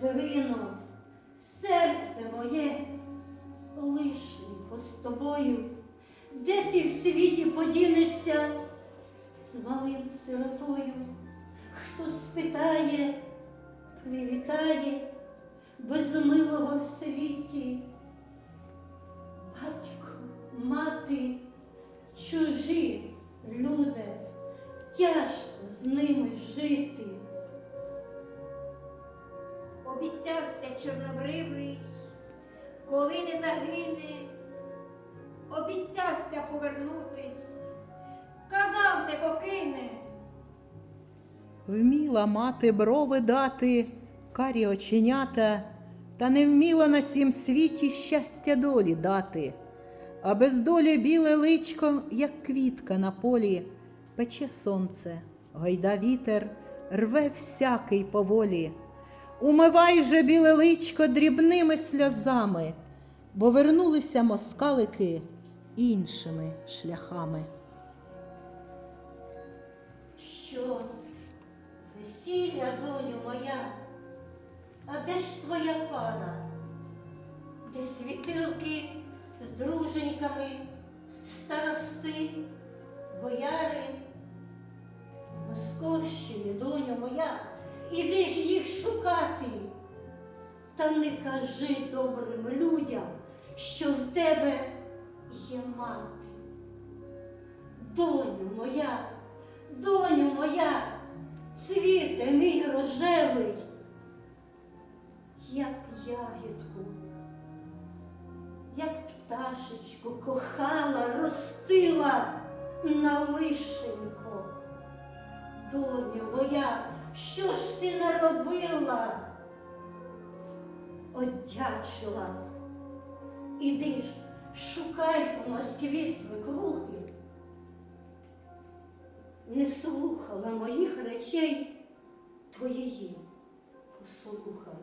Катерино, серце моє, лишенько з тобою, де ти в світі подінешся з малим сиротою? Хто спитає, привітає без милого в світі? Батько, мати, чужі люди, тяжко Обіцявся чорнобривий, коли не загине, обіцявся повернутись, казав не покине. Вміла мати брови дати, карі оченята, та не вміла на сім світі щастя долі дати. А без долі біле личко, як квітка на полі, пече сонце, гайда вітер, рве всякий поволі. Умивай же біле личко дрібними сльозами, бо вернулися москалики іншими шляхами. Що весілля, доню моя, а де ж твоя пара? Де світилки з друженьками, старости, бояри? Московщині, доню моя, іди ж їх шукати. Та не кажи добрим людям, що в тебе є мати. Доню моя, доню моя, цвіте мій рожевий, як ягідку, як пташечку кохала, ростила на лишенько. Доню моя, що ж ти наробила? Одячила. Іди ж, шукай у Москві свекрухи, не слухала моїх речей, то послухай.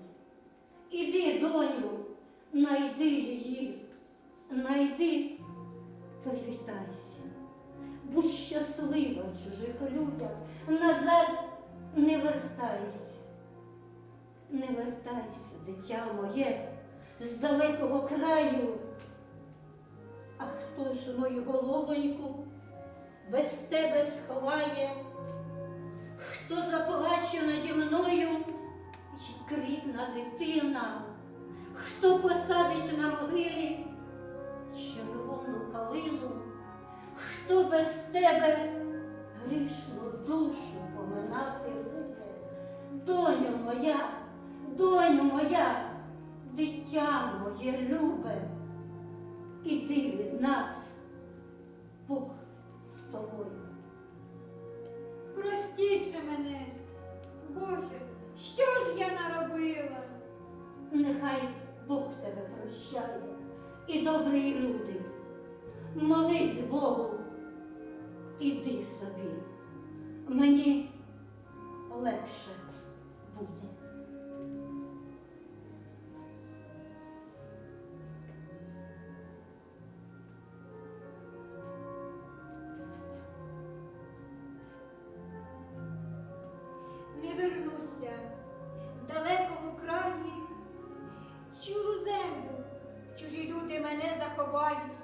Іди, доню, найди її, найди, привітайся, будь щаслива в чужих людях, назад не вертайся, не вертайся, дитя моє, з далекого краю. А хто ж мою головоньку без тебе сховає? Хто заплаче наді мною, як рідна дитина? Хто посадить на могилі червону калину? Хто без тебе грішну душу? Доню моя, доню моя, дитя моє любе, іди від нас, Бог з тобою. Простіть мене, Боже, що ж я наробила? Нехай Бог тебе прощає і добрі люди. Молись Богу, іди собі. Мені легше буде. Не вернуся в далекому краї, чужу землю, чужі люди мене заховають.